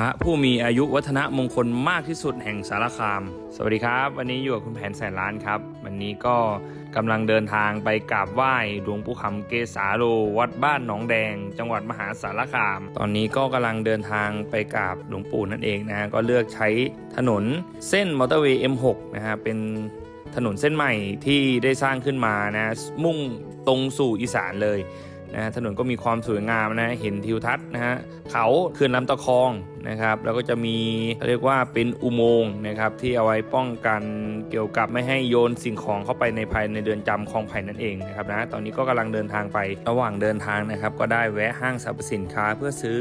พระผู้มีอายุวัฒนมงคลมากที่สุดแห่งสารคาม สวัสดีครับ วันนี้อยู่กับคุณแผนแสนล้านครับ วันนี้ก็กำลังเดินทางไปกราบไหว้หลวงปู่คำเกษาโล วัดบ้านหนองแดง จังหวัดมหาสารคาม ตอนนี้ก็กำลังเดินทางไปกราบหลวงปู่นั่นเองนะฮะก็เลือกใช้ถนนเส้นมอเตอร์เวย์ M6 นะฮะเป็นถนนเส้นใหม่ที่ได้สร้างขึ้นมานะมุ่งตรงสู่อีสานเลย นะถนนก็มีความสวยงามนะเห็นทิวทัศน์นะฮะเขาเขื่อนลำตะคองนะครับแล้วก็จะมีเรียกว่าเป็นอุโมงค์นะครับที่เอาไว้ป้องกันเกี่ยวกับไม่ให้โยนสิ่งของเข้าไปในภายในเดือนจำคลองไผ่นั่นเองนะครับนะตอนนี้ก็กำลังเดินทางไประหว่างเดินทางนะครับก็ได้แวะห้างสรรพสินค้าเพื่อซื้อ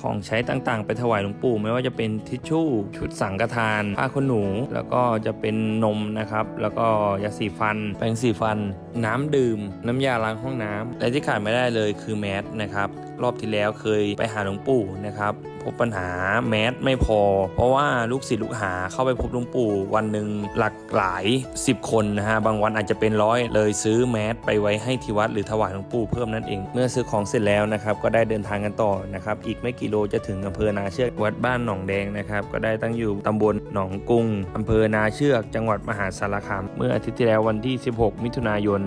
ของใช้ต่างๆ ไปถวายหลวงปู่ไม่ว่าจะเป็นทิชชู่ ชุดสังฆทานผ้าขนหนู แล้วก็จะเป็นนมนะครับ แล้วก็ยาสีฟัน แปรงสีฟัน น้ำดื่ม น้ำยาล้างห้องน้ำและที่ขาดไม่ได้เลยคือแมสนะครับ รอบที่แล้วเคยไปหาหลวงปู่นะครับพบปัญหาแมสไม่พอ เพราะว่าลูกศิษย์ลูกหาเข้าไปพบหลวงปู่วันหนึ่งหลักหลาย 10 คนนะฮะบางวันอาจจะเป็นร้อยเลยซื้อแมสไปไว้ให้ที่วัดหรือถวายหลวงปู่เพิ่มนั่นเอง เมื่อซื้อของเสร็จแล้วนะครับก็ได้เดินทางกันต่อนะครับอีกไม่กี่โลจะถึงอำเภอนาเชือกวัดบ้านหนองแดงนะครับก็ได้ตั้งอยู่ตำบลหนองกุ้งอำเภอนาเชือก จังหวัดมหาสารคามเมื่ออาทิตย์ที่แล้ววันที่ 16 มิถุนายน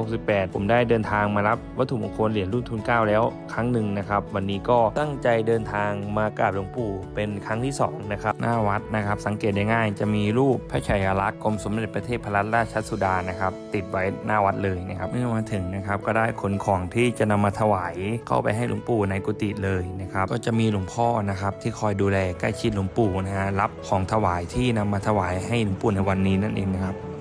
2568 ผมได้เดินทางมารับวัตถุมงคลเหรียญรุ่นทุนเก้าแล้วครั้งหนึ่งนะครับ วันนี้ก็ตั้งใจเดินทางมากราบหลวงปู่เป็นครั้งที่สองนะครับหน้าวัดนะครับ สังเกตได้ง่ายจะมีรูปพระชัยลักษณ์กรมสมเด็จพระเทพรัตนราชสุดานะครับ ติดไว้หน้าวัดเลยนะครับเมื่อมาถึงนะครับก็ได้ขนของที่จะนำมาถวายเข้าไปให้หลวงปู่ในกุฏิเลยนะครับก็จะมีหลวงพ่อนะครับที่คอยดูแลใกล้ชิดหลวงปู่นะฮะรับของถวายที่นำมาถวายให้หลวงปู่ในวันนี้นั่นเองนะครับ